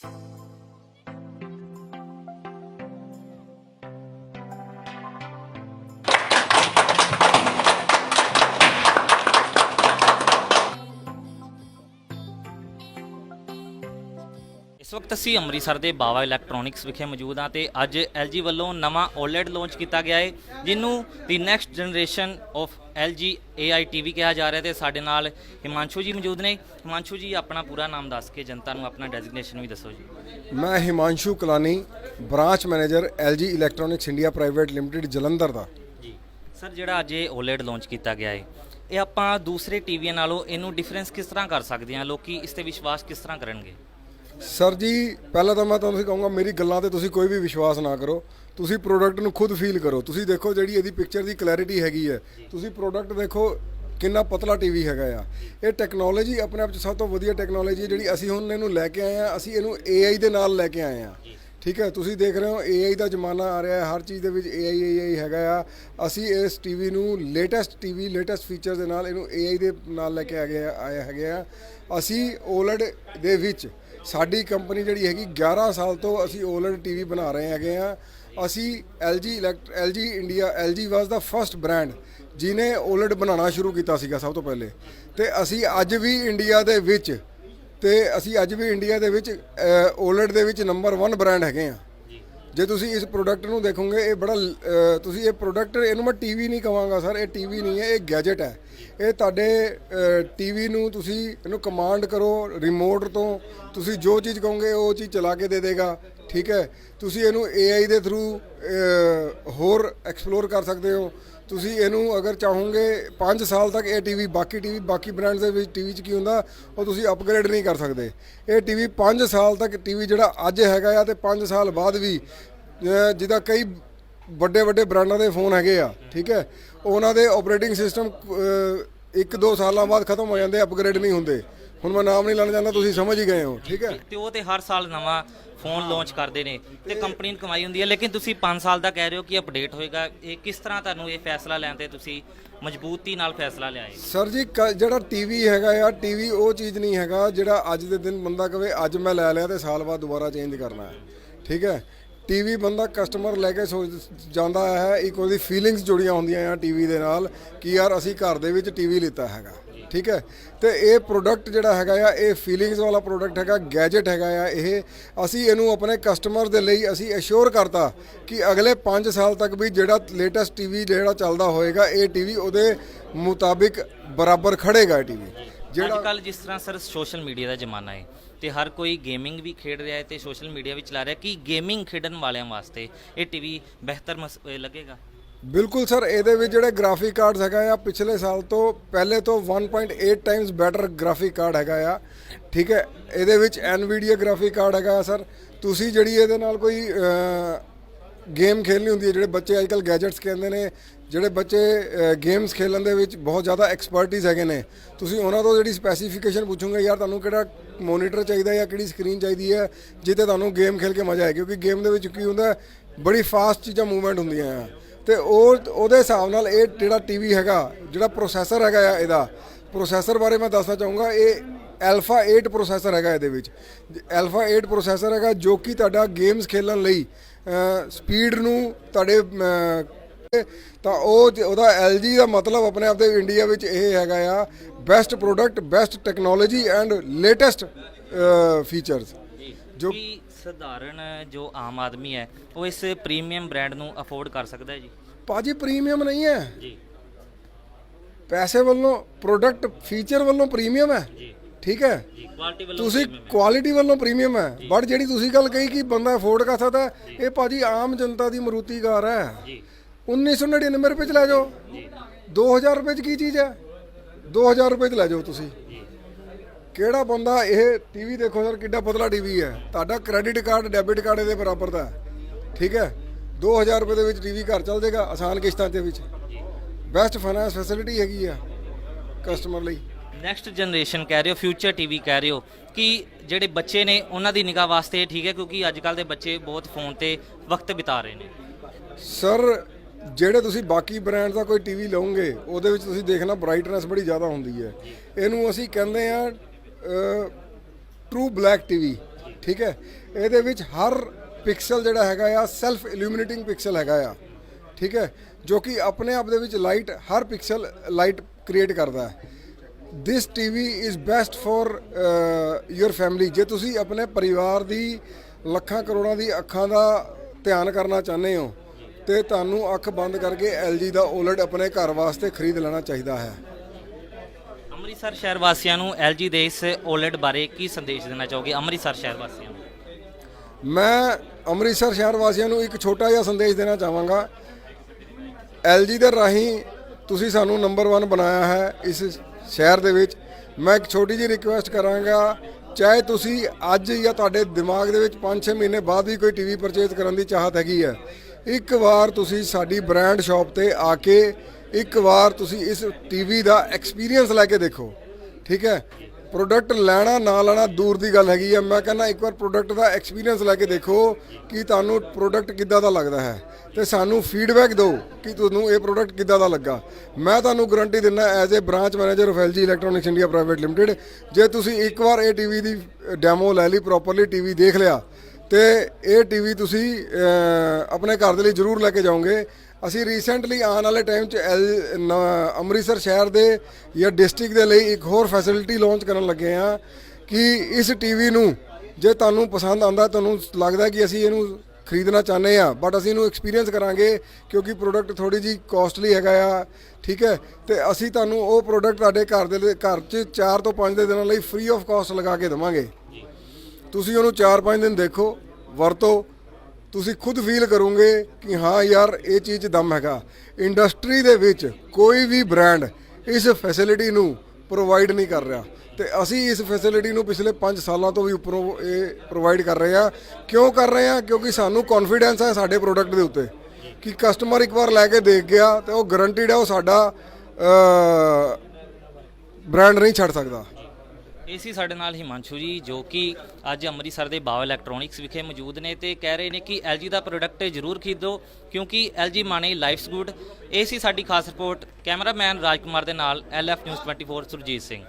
thank you ਇਸ ਵਕਤ ਅਸੀਂ ਅੰਮ੍ਰਿਤਸਰ ਦੇ ਬਾਵਾ ਇਲੈਕਟ੍ਰੋਨਿਕਸ ਵਿਖੇ ਮੌਜੂਦ ਹਾਂ ਤੇ ਅੱਜ LG ਵੱਲੋਂ ਨਵਾਂ OLED ਲਾਂਚ ਕੀਤਾ ਗਿਆ ਹੈ ਜਿਹਨੂੰ ਦੀ next generation of LG AI TV ਕਿਹਾ ਜਾ ਰਿਹਾ ਤੇ ਸਾਡੇ ਨਾਲ ਹਿਮਾਂਸ਼ੂ ਜੀ ਮੌਜੂਦ ਨੇ। ਹਿਮਾਂਸ਼ੂ ਜੀ ਆਪਣਾ ਪੂਰਾ ਨਾਮ ਦੱਸ ਕੇ ਜਨਤਾ ਨੂੰ ਆਪਣਾ ਡੈਜ਼ਿਗਨੇਸ਼ਨ ਵੀ ਦੱਸੋ ਜੀ। ਮੈਂ Himanshu Kalani branch manager LG electronics India private limited Jalandhar ਦਾ। ਜੀ। ਸਰ ਜਿਹੜਾ ਅੱਜ ਇਹ OLED ਲਾਂਚ ਕੀਤਾ ਗਿਆ ਹੈ ਇਹ ਆਪਾਂ ਦੂਸਰੇ ਟੀਵੀਆਂ ਨਾਲੋਂ ਇਹਨੂੰ ਡਿਫਰੈਂਸ ਕਿਸ ਤਰ੍ਹਾਂ ਕਰ ਸਕਦੇ ਹਾਂ? ਲੋਕੀ ਇਸ ਤੇ ਵਿਸ਼ਵਾਸ ਕਿਸ ਤਰ੍ਹਾਂ ਕਰਨਗੇ? ਸਰ ਜੀ, ਪਹਿਲਾਂ ਤਾਂ ਮੈਂ ਤੁਹਾਨੂੰ ਕਹੂੰਗਾ, ਮੇਰੀ ਗੱਲਾਂ ਤੇ ਤੁਸੀਂ ਕੋਈ ਵੀ ਵਿਸ਼ਵਾਸ ਨਾ ਕਰੋ। ਤੁਸੀਂ ਪ੍ਰੋਡਕਟ ਨੂੰ ਖੁਦ ਫੀਲ ਕਰੋ। ਤੁਸੀਂ ਦੇਖੋ ਜਿਹੜੀ ਇਹਦੀ ਪਿਕਚਰ ਦੀ ਕਲੈਰਿਟੀ ਹੈਗੀ ਹੈ। ਤੁਸੀਂ ਪ੍ਰੋਡਕਟ ਦੇਖੋ ਕਿੰਨਾ ਪਤਲਾ ਟੀਵੀ ਹੈਗਾ ਆ। ਇਹ ਟੈਕਨੋਲੋਜੀ ਆਪਣੇ ਆਪ ਚ ਸਭ ਤੋਂ ਵਧੀਆ ਟੈਕਨੋਲੋਜੀ ਹੈ ਜਿਹੜੀ ਅਸੀਂ ਹੁਣ ਇਹਨੂੰ ਲੈ ਕੇ ਆਏ ਆ ਅਸੀਂ ਇਹਨੂੰ AI ਦੇ ਨਾਲ ਲੈ ਕੇ ਆਏ ਆ ਠੀਕ ਹੈ, ਤੁਸੀਂ ਦੇਖ ਰਹੇ ਹੋ AI ਦਾ ਜ਼ਮਾਨਾ ਆ ਰਿਹਾ ਹੈ। ਹਰ ਚੀਜ਼ ਦੇ ਵਿੱਚ AI AI ਹੈਗਾ ਆ। ਅਸੀਂ ਇਸ ਟੀਵੀ ਨੂੰ ਲੇਟੈਸਟ ਟੀਵੀ ਲੇਟੈਸਟ ਫੀਚਰ ਦੇ ਨਾਲ ਇਹਨੂੰ AI ਦੇ ਨਾਲ ਲੈ ਕੇ ਆ ਗਏ ਆਏ ਹੈਗੇ ਆ। ਅਸੀਂ OLED ਦੇ ਵਿੱਚ ਸਾਡੀ ਕੰਪਨੀ ਜਿਹੜੀ ਹੈਗੀ 11 ਸਾਲ ਤੋਂ ਅਸੀਂ OLED ਟੀਵੀ ਬਣਾ ਰਹੇ ਹੈਗੇ ਆ। ਅਸੀਂ LG elect LG India LG was ਦਾ ਫਰਸਟ ਬ੍ਰਾਂਡ ਜਿਨੇ OLED ਬਣਾਉਣਾ ਸ਼ੁਰੂ ਕੀਤਾ ਸੀਗਾ ਸਭ ਤੋਂ ਪਹਿਲੇ। ਤੇ ਅਸੀਂ ਅੱਜ ਵੀ ਇੰਡੀਆ ਦੇ ਵਿੱਚ, ਤੇ ਅਸੀਂ ਅੱਜ ਵੀ ਇੰਡੀਆ ਦੇ ਵਿੱਚ OLED ਦੇ ਵਿੱਚ ਨੰਬਰ 1 ਬ੍ਰਾਂਡ ਹੈਗੇ ਆ। ਜੇ ਤੁਸੀਂ ਇਸ ਪ੍ਰੋਡਕਟ ਨੂੰ ਦੇਖੋਗੇ, ਇਹ ਬੜਾ ਤੁਸੀਂ ਇਹ ਪ੍ਰੋਡਕਟ ਇਹਨੂੰ ਮੈਂ ਟੀਵੀ ਨਹੀਂ ਕਹਾਂਗਾ ਸਰ, ਇਹ ਟੀਵੀ ਨਹੀਂ ਹੈ, ਇਹ ਗੈਜਟ ਹੈ। ਇਹ ਤੁਹਾਡੇ ਟੀਵੀ ਨੂੰ ਤੁਸੀਂ ਇਹਨੂੰ ਕਮਾਂਡ ਕਰੋ ਰਿਮੋਟ ਤੋਂ। ਤੁਸੀਂ ਜੋ ਚੀਜ਼ ਕਹੋਗੇ, ਉਹ ਚੀਜ਼ ਚਲਾ ਕੇ ਦੇ ਦੇਗਾ। ਠੀਕ ਹੈ। ਤੁਸੀਂ ਇਹਨੂੰ AI ਦੇ ਥਰੂ ਹੋਰ ਐਕਸਪਲੋਰ ਕਰ ਸਕਦੇ ਹੋ। ਤੁਸੀਂ ਇਹਨੂੰ ਅਗਰ ਚਾਹੋਗੇ 5 ਸਾਲ ਤੱਕ ਇਹ ਟੀਵੀ ਬਾਕੀ ਟੀਵੀ ਬਾਕੀ ਬ੍ਰਾਂਡਸ ਦੇ ਵਿੱਚ ਟੀਵੀ 'ਚ ਕੀ ਹੁੰਦਾ, ਉਹ ਤੁਸੀਂ ਅਪਗ੍ਰੇਡ ਨਹੀਂ ਕਰ ਸਕਦੇ। ਇਹ ਟੀਵੀ 5 ਸਾਲ ਤੱਕ ਟੀਵੀ ਜਿਹੜਾ ਅੱਜ ਹੈਗਾ ਆ ਤੇ 5 ਸਾਲ ਬਾਅਦ ਵੀ, ਅਹ ਜਿਹਦਾ ਕਈ ਵੱਡੇ ਵੱਡੇ ਬ੍ਰਾਂਡਾਂ ਦੇ ਫੋਨ ਹੈਗੇ ਆ, ਠੀਕ ਹੈ। ਉਹਨਾਂ ਦੇ ਆਪਰੇਟਿੰਗ ਸਿਸਟਮ ਇੱਕ ਦੋ ਸਾਲਾਂ ਬਾਅਦ ਖਤਮ ਹੋ ਜਾਂਦੇ ਅਪਗ੍ਰੇਡ ਨਹੀਂ ਹੁੰਦੇ। ਹੁਣ ਮੈਂ ਨਾਮ ਨਹੀਂ ਲੈਣਾ ਚਾਹੁੰਦਾ ਤੁਸੀਂ ਸਮਝ ਹੀ ਗਏ ਹੋ ਠੀਕ ਹੈ? ਤੇ ਉਹ ਤੇ ਹਰ ਸਾਲ ਨਵਾਂ ਫੋਨ ਲਾਂਚ ਕਰਦੇ ਨੇ ਤੇ ਕੰਪਨੀ ਨੂੰ ਕਮਾਈ ਹੁੰਦੀ ਹੈ ਲੇਕਿਨ ਤੁਸੀਂ 5 ਸਾਲ ਦਾ ਕਹਿ ਰਹੇ ਹੋ ਕਿ ਅਪਡੇਟ ਹੋਏਗਾ ਇਹ ਕਿਸ ਤਰ੍ਹਾਂ ਤੁਹਾਨੂੰ ਇਹ ਫੈਸਲਾ ਲੈਣ ਤੇ ਤੁਸੀਂ ਮਜ਼ਬੂਤੀ ਨਾਲ ਫੈਸਲਾ ਲਿਆਏ ਸਰ ਜੀ ਜਿਹੜਾ ਟੀਵੀ ਹੈਗਾ ਆ ਟੀਵੀ ਉਹ ਚੀਜ਼ ਨਹੀਂ ਹੈਗਾ ਜਿਹੜਾ ਅੱਜ ਦੇ ਦਿਨ ਬੰਦਾ ਕਵੇ ਅੱਜ ਮੈਂ ਲੈ ਲਿਆ ਤੇ ਸਾਲ ਬਾਅਦ ਦੁਬਾਰਾ ਚੇਂਜ ਕਰਨਾ ਹੈ ਠੀਕ ਹੈ? ਟੀਵੀ ਬੰਦਾ ਕਸਟਮਰ ਲੈ ਕੇ ਸੋਚ ਜਾਂਦਾ ਹੈ ਇੱਕ ਉਹਦੀ ਫੀਲਿੰਗਸ ਜੁੜੀਆਂ ਹੁੰਦੀਆਂ ਆ ਟੀਵੀ ਦੇ ਨਾਲ ਕਿ ਯਾਰ ਅਸੀਂ ਘਰ ਦੇ ਵਿੱਚ ਟੀਵੀ ਲਿੱਤਾ ਹੈਗਾ। ਠੀਕ ਹੈ? ਤੇ ਇਹ ਪ੍ਰੋਡਕਟ ਜਿਹੜਾ ਹੈਗਾ ਆ, ਇਹ ਫੀਲਿੰਗਸ ਵਾਲਾ ਪ੍ਰੋਡਕਟ ਹੈਗਾ ਗੈਜਟ ਹੈਗਾ ਆ ਇਹ। ਅਸੀਂ ਇਹਨੂੰ ਆਪਣੇ ਕਸਟਮਰ ਦੇ ਲਈ ਅਸੀਂ ਅਸ਼ੋਰ ਕਰਤਾ ਕਿ ਅਗਲੇ 5 ਸਾਲ ਤੱਕ ਵੀ ਜਿਹੜਾ ਲੇਟੈਸਟ ਟੀਵੀ ਜਿਹੜਾ ਚੱਲਦਾ ਹੋਏਗਾ, ਇਹ ਟੀਵੀ ਉਹਦੇ ਮੁਤਾਬਿਕ ਬਰਾਬਰ ਖੜੇਗਾ ਇਹ ਟੀਵੀ ਅੱਜ ਕੱਲ ਜਿਸ ਤਰ੍ਹਾਂ ਸਰ ਸੋਸ਼ਲ ਮੀਡੀਆ ਦਾ ਜ਼ਮਾਨਾ ਹੈ ਤੇ ਹਰ ਕੋਈ ਗੇਮਿੰਗ ਵੀ ਖੇਡ ਰਿਹਾ ਹੈ ਤੇ ਸੋਸ਼ਲ ਮੀਡੀਆ ਵੀ ਚਲਾ ਰਿਹਾ ਕਿ ਗੇਮਿੰਗ ਖੇਡਣ ਵਾਲਿਆਂ ਵਾਸਤੇ ਇਹ ਟੀਵੀ ਬਿਹਤਰ ਮਸ- ਲੱਗੇਗਾ? ਬਿਲਕੁਲ ਸਰ, ਇਹਦੇ ਵਿੱਚ ਜਿਹੜੇ ਗ੍ਰਾਫਿਕ ਕਾਰਡਸ ਹੈਗਾ ਆ, ਪਿਛਲੇ ਸਾਲ ਤੋਂ ਪਹਿਲੇ ਤੋਂ 1.8 ਟਾਈਮਸ ਬੈਟਰ ਗ੍ਰਾਫਿਕ ਕਾਰਡ ਹੈਗਾ ਆ। ਠੀਕ ਹੈ, ਇਹਦੇ ਵਿੱਚ ਐਨਵੀਡੀਆ ਗ੍ਰਾਫਿਕ ਕਾਰਡ ਹੈਗਾ ਆ, ਸਰ। ਤੁਸੀਂ ਜਿਹੜੀ ਇਹਦੇ ਨਾਲ ਕੋਈ ਗੇਮ ਖੇਲਣੀ ਹੁੰਦੀ ਹੈ, ਜਿਹੜੇ ਬੱਚੇ ਅੱਜਕੱਲ ਗੈਜਟਸ ਕਹਿੰਦੇ ਨੇ, ਜਿਹੜੇ ਬੱਚੇ ਗੇਮਸ ਖੇਲਣ ਦੇ ਵਿੱਚ ਬਹੁਤ ਜ਼ਿਆਦਾ ਐਕਸਪਰਟਿਸ ਹੈਗੇ ਨੇ, ਤੁਸੀਂ ਉਹਨਾਂ ਤੋਂ ਜਿਹੜੀ ਸਪੈਸੀਫਿਕੇਸ਼ਨ ਪੁੱਛੋਗੇ, ਯਾਰ, ਤੁਹਾਨੂੰ ਕਿਹੜਾ ਮੋਨੀਟਰ ਚਾਹੀਦਾ ਜਾਂ ਕਿਹੜੀ ਸਕਰੀਨ ਚਾਹੀਦੀ ਹੈ? ਜਿੱਤੇ ਤੁਹਾਨੂੰ ਗੇਮ ਖੇਲ ਕੇ ਮਜ਼ਾ ਆਏ, ਕਿਉਂਕਿ ਗੇਮ ਦੇ ਵਿੱਚ ਕੀ ਹੁੰਦਾ, ਬੜੀ ਫਾਸਟ ਚੀਜ਼ਾਂ ਮੂਵਮੈਂਟ ਹੁੰਦੀਆਂ ਆ। ਤੇ ਉਹ, ਉਹਦੇ ਹਿਸਾਬ ਨਾਲ ਇਹ ਜਿਹੜਾ ਟੀਵੀ ਹੈਗਾ, ਜਿਹੜਾ ਪ੍ਰੋਸੈਸਰ ਹੈਗਾ ਆ ਇਹਦਾ ਪ੍ਰੋਸੈਸਰ ਬਾਰੇ ਮੈਂ ਦੱਸਣਾ ਚਾਹੂੰਗਾ, ਇਹ ਐਲਫਾ 8 ਪ੍ਰੋਸੈਸਰ ਹੈਗਾ ਇਹਦੇ ਵਿੱਚ। ਐਲਫਾ 8 ਪ੍ਰੋਸੈਸਰ ਹੈਗਾ ਜੋ ਕਿ ਤੁਹਾਡਾ ਗੇਮਸ ਖੇਲਣ ਲਈ ਸਪੀਡ ਨੂੰ ਤੁਹਾਡੇ ਤਾਂ ਉਹ ਜ- ਉਹਦਾ LG ਦਾ ਮਤਲਬ ਆਪਣੇ ਆਪ ਦੇ ਇੰਡੀਆ ਵਿੱਚ ਇਹ ਹੈਗਾ ਆ best product best technology and latest features ਜੋ ਕਿ ਸਧਾਰਨ ਜੋ ਆਮ ਆਦਮੀ ਹੈ ਉਹ ਇਸ ਪ੍ਰੀਮੀਅਮ ਬ੍ਰਾਂਡ ਨੂੰ ਅਫੋਰਡ ਕਰ ਸਕਦਾ ਹੈ ਜੀ? ਪਾਜੀ ਪ੍ਰੀਮੀਅਮ ਨਹੀਂ ਹੈ। ਜੀ। ਪੈਸੇ ਵੱਲੋਂ ਪ੍ਰੋਡਕਟ ਫੀਚਰ ਵੱਲੋਂ ਪ੍ਰੀਮੀਅਮ ਹੈ। ਜੀ। ਠੀਕ ਹੈ? ਜੀ ਕੁਆਲਿਟੀ ਵੱਲੋਂ ਤੁਸੀਂ premium ਹੈ। ਕੁਆਲਿਟੀ ਵੱਲੋਂ ਪ੍ਰੀਮੀਅਮ ਹੈ। ਬਟ ਜਿਹੜੀ ਤੁਸੀਂ ਗੱਲ ਕਹੀ ਕਿ ਬੰਦਾ ਅਫੋਰਡ ਕਰ ਸਕਦਾ ਹੈ, ਇਹ ਭਾਜੀ ਆਮ ਜਨਤਾ ਦੀ ਮਰੂਤੀ ਕਾਰ ਹੈ। ਜੀ। 1999 ਰੁਪਏ ਚ ਲੈ ਜਾਓ। ਜੀ। 2000 ਰੁਪਏ ਚ ਕੀ ਚੀਜ਼ ਹੈ? 2000 ਰੁਪਏ ਚ ਲੈ ਜਾਓ ਤੁਸੀਂ। ਕਿਹੜਾ ਬੰਦਾ ਇਹ ਟੀਵੀ ਦੇਖੋ ਸਰ ਕਿੱਡਾ ਪਤਲਾ ਟੀਵੀ ਹੈ। ਤੁਹਾਡਾ ਕ੍ਰੈਡਿਟ ਕਾਰਡ ਡੈਬਿਟ ਕਾਰਡ ਇਹਦੇ ਬਰਾਬਰ ਦਾ ਠੀਕ ਹੈ? 2000 ਰੁਪਏ ਦੇ ਵਿੱਚ ਟੀਵੀ ਘਰ ਚੱਲ ਜਾਏਗਾ ਆਸਾਨ ਕਿਸ਼ਤਾਂ ਦੇ ਵਿੱਚ। ਬੈਸਟ ਫਾਈਨਾਂਸ ਫੈਸਿਲਿਟੀ ਹੈਗੀ ਆ ਕਸਟਮਰ ਲਈ। ਨੈਕਸਟ ਜਨਰੇਸ਼ਨ ਕਹਿ ਰਹੇ ਹੋ ਫਿਊਚਰ ਟੀਵੀ ਕਹਿ ਰਹੇ ਹੋ ਕਿ ਜਿਹੜੇ ਬੱਚੇ ਨੇ ਉਹਨਾਂ ਦੀ ਨਿਗਾਹ ਵਾਸਤੇ ਠੀਕ ਹੈ ਕਿਉਂਕਿ ਅੱਜ ਕੱਲ ਦੇ ਬੱਚੇ ਬਹੁਤ ਫੋਨ ਤੇ ਵਕਤ ਬਿਤਾ ਰਹੇ ਨੇ। ਸਰ ਜਿਹੜੇ ਤੁਸੀਂ ਬਾਕੀ ਬ੍ਰਾਂਡ ਦਾ ਕੋਈ ਟੀਵੀ ਲਓਗੇ ਉਹਦੇ ਵਿੱਚ ਤੁਸੀਂ ਦੇਖਣਾ ਬ੍ਰਾਈਟਨੈਸ ਬੜੀ ਜ਼ਿਆਦਾ ਹੁੰਦੀ ਹੈ। ਇਹਨੂੰ ਅਸੀਂ ਕਹਿੰਦੇ ਆ ਟਰੂ ਬਲੈਕ ਟੀਵੀ, ਠੀਕ ਹੈ? ਇਹਦੇ ਵਿੱਚ ਹਰ ਪਿਕਸਲ ਜਿਹੜਾ ਹੈਗਾ ਆ ਸੈਲਫ ਇਲੂਮੀਨੇਟਿੰਗ ਪਿਕਸਲ ਹੈਗਾ ਆ, ਠੀਕ ਹੈ? ਜੋ ਕਿ ਆਪਣੇ ਆਪ ਦੇ ਵਿੱਚ ਲਾਈਟ ਹਰ ਪਿਕਸਲ ਲਾਈਟ ਕ੍ਰੀਏਟ ਕਰਦਾ ਹੈ। This TV is best for your family ਜੇ ਤੁਸੀਂ ਆਪਣੇ ਪਰਿਵਾਰ ਦੀ ਲੱਖਾਂ ਕਰੋੜਾਂ ਦੀ ਅੱਖਾਂ ਦਾ ਧਿਆਨ ਕਰਨਾ ਚਾਹੁੰਦੇ ਹੋ, ਤੇ ਤੁਹਾਨੂੰ ਅੱਖ ਬੰਦ ਕਰਕੇ LG ਦਾ OLED ਆਪਣੇ ਘਰ ਵਾਸਤੇ ਖਰੀਦ ਲੈਣਾ ਚਾਹੀਦਾ ਹੈ। ਅੰਮ੍ਰਿਤਸਰ ਸ਼ਹਿਰ ਵਾਸੀਆਂ ਨੂੰ LG ਦੇ ਇਸ OLED ਬਾਰੇ ਕੀ ਸੰਦੇਸ਼ ਦੇਣਾ ਚਾਹੋਗੇ ਅੰਮ੍ਰਿਤਸਰ ਸ਼ਹਿਰ ਵਾਸੀਆਂ ਨੂੰ? ਮੈਂ ਅੰਮ੍ਰਿਤਸਰ ਸ਼ਹਿਰ ਵਾਸੀਆਂ ਨੂੰ ਇੱਕ ਛੋਟਾ ਜਿਹਾ ਸੰਦੇਸ਼ ਦੇਣਾ ਚਾਹਾਂਗਾ। LG ਦੇ ਰਾਹੀਂ ਤੁਸੀਂ ਸਾਨੂੰ ਨੰਬਰ 1 ਬਣਾਇਆ ਹੈ ਇਸ ਸ਼ਹਿਰ ਦੇ ਵਿੱਚ। ਮੈਂ ਇੱਕ ਛੋਟੀ ਜਿਹੀ ਰਿਕੁਐਸਟ ਕਰਾਂਗਾ, ਚਾਹੇ ਤੁਸੀਂ ਅੱਜ ਜਾਂ ਤੁਹਾਡੇ ਦਿਮਾਗ ਦੇ ਵਿੱਚ 5-6 ਮਹੀਨੇ ਬਾਅਦ ਵੀ ਕੋਈ ਟੀਵੀ ਪਰਚੇਜ਼ ਕਰਨ ਦੀ ਚਾਹਤ ਹੈਗੀ ਹੈ। ਇੱਕ ਵਾਰ ਤੁਸੀਂ ਸਾਡੀ ਬ੍ਰਾਂਡ ਸ਼ਾਪ ਤੇ ਆ ਕੇ ਇੱਕ ਵਾਰ ਤੁਸੀਂ ਇਸ ਟੀਵੀ ਦਾ ਐਕਸਪੀਰੀਅੰਸ ਲੈ ਕੇ ਦੇਖੋ, ਠੀਕ ਹੈ? ਪ੍ਰੋਡਕਟ ਲੈਣਾ, ਨਾ ਲੈਣਾ ਦੂਰ ਦੀ ਗੱਲ ਹੈਗੀ ਆ। ਮੈਂ ਕਹਿੰਦਾ ਇੱਕ ਵਾਰ ਪ੍ਰੋਡਕਟ ਦਾ ਐਕਸਪੀਰੀਅੰਸ ਲੈ ਕੇ ਦੇਖੋ ਕਿ ਤੁਹਾਨੂੰ ਪ੍ਰੋਡਕਟ ਕਿੱਦਾਂ ਦਾ ਲੱਗਦਾ ਹੈ। ਤੇ ਸਾਨੂੰ ਫੀਡਬੈਕ ਦਿਓ ਕਿ ਤੁਹਾਨੂੰ ਇਹ ਪ੍ਰੋਡਕਟ ਕਿੱਦਾਂ ਦਾ ਲੱਗਾ। ਮੈਂ ਤੁਹਾਨੂੰ ਗਾਰੰਟੀ ਦਿੰਦਾ as a branch manager of LG electronics India private limited ਜੇ ਤੁਸੀਂ ਇੱਕ ਵਾਰ ਇਹ ਟੀਵੀ ਦੀ ਡੈਮੋ ਲੈ ਲਈ ਪ੍ਰੋਪਰਲੀ ਟੀਵੀ ਦੇਖ ਲਿਆ, ਤੇ ਇਹ ਟੀਵੀ ਤੁਸੀਂ ਆਪਣੇ ਘਰ ਦੇ ਲਈ ਜ਼ਰੂਰ ਲੈ ਕੇ ਜਾਓਗੇ। ਅਸੀਂ ਰੀਸੈਂਟਲੀ ਆਉਣ ਵਾਲੇ ਟਾਈਮ 'ਚ ਐਲ- ਨ- ਅੰਮ੍ਰਿਤਸਰ ਸ਼ਹਿਰ ਦੇ ਜਾਂ ਡਿਸਟ੍ਰਿਕਟ ਦੇ ਲਈ ਇੱਕ ਹੋਰ ਫੈਸਿਲਿਟੀ ਲਾਂਚ ਕਰਨ ਲੱਗੇ ਆ ਕਿ ਇਸ ਟੀਵੀ ਨੂੰ ਜੇ ਤੁਹਾਨੂੰ ਪਸੰਦ ਆਂਦਾ ਤੁਹਾਨੂੰ ਲੱਗਦਾ ਕਿ ਅਸੀਂ ਇਹਨੂੰ ਖਰੀਦਣਾ ਚਾਹੁੰਦੇ ਆ ਬਟ ਅਸੀਂ ਇਹਨੂੰ ਐਕਸਪੀਰੀਅੰਸ ਕਰਾਂਗੇ ਕਿਉਂਕਿ ਪ੍ਰੋਡਕਟ ਥੋੜੀ ਜੀ ਕਾਸਟਲੀ ਹੈਗਾ ਆ, ਠੀਕ ਹੈ? ਤੇ ਅਸੀਂ ਤੁਹਾਨੂੰ ਉਹ ਪ੍ਰੋਡਕਟ ਤੁਹਾਡੇ ਘਰ ਦੇ ਘਰ 'ਚ 4 ਤੋਂ 5 ਦੇ ਦਿਨਾਂ ਲਈ ਫ੍ਰੀ ਆਫ ਕਾਸਟ ਲਗਾ ਕੇ ਦੇਵਾਂਗੇ। ਤੁਸੀਂ ਉਹਨੂੰ 4-5 ਦਿਨ ਦੇਖੋ, ਵਰਤੋ ਤੁਸੀਂ ਖੁਦ ਫੀਲ ਕਰੋਗੇ ਕਿ ਹਾਂ ਯਾਰ, ਇਹ ਚੀਜ਼ 'ਚ ਦਮ ਹੈਗਾ। ਇੰਡਸਟਰੀ ਦੇ ਵਿੱਚ ਕੋਈ ਵੀ ਬ੍ਰਾਂਡ ਇਸ ਫੈਸਿਲਿਟੀ ਨੂੰ ਪ੍ਰੋਵਾਈਡ ਨਹੀਂ ਕਰ ਰਿਹਾ। ਤੇ ਅਸੀਂ ਇਸ ਫੈਸਿਲਿਟੀ ਨੂੰ ਪਿਛਲੇ 5 ਸਾਲਾਂ ਤੋਂ ਵੀ ਉੱਪਰੋਂ ਇਹ ਪ੍ਰੋਵਾਈਡ ਕਰ ਰਹੇ ਹਾਂ। ਕਿਉਂ ਕਰ ਰਹੇ ਹਾਂ? ਕਿਉਂਕਿ ਸਾਨੂੰ ਕੌਨਫੀਡੈਂਸ ਹੈ ਸਾਡੇ ਪ੍ਰੋਡਕਟ ਦੇ ਉੱਤੇ। ਕਿ ਕਸਟਮਰ ਇੱਕ ਵਾਰ ਲੈ ਕੇ ਦੇਖ ਗਿਆ ਤੇ ਉਹ ਗਰੰਟੀਡ ਹੈ ਉਹ ਸਾਡਾ ਬ੍ਰਾਂਡ ਨਹੀਂ ਛੱਡ ਸਕਦਾ। ਇਹ ਸੀ ਸਾਡੇ ਨਾਲ ਹਿਮਾਂਸ਼ੂ ਜੀ, ਜੋ ਕਿ ਅੱਜ ਅੰਮ੍ਰਿਤਸਰ ਦੇ ਬਾਵਾ ਇਲੈਕਟ੍ਰੋਨਿਕਸ ਵਿਖੇ ਮੌਜੂਦ ਨੇ ਤੇ ਕਹਿ ਰਹੇ ਨੇ ਕਿ LG ਦਾ ਪ੍ਰੋਡਕਟ ਜ਼ਰੂਰ ਖਰੀਦੋ, ਕਿਉਂਕਿ LG ਮਾਣੇ ਲਾਈਫਸ ਗੁੱਡ ਇਹ ਸੀ ਸਾਡੀ ਖਾਸ ਰਿਪੋਰਟ ਕੈਮਰਾਮੈਨ ਰਾਜਕੁਮਾਰ ਦੇ ਨਾਲ LF ਨਿਊਜ਼ 24 ਸੁਰਜੀਤ ਸਿੰਘ।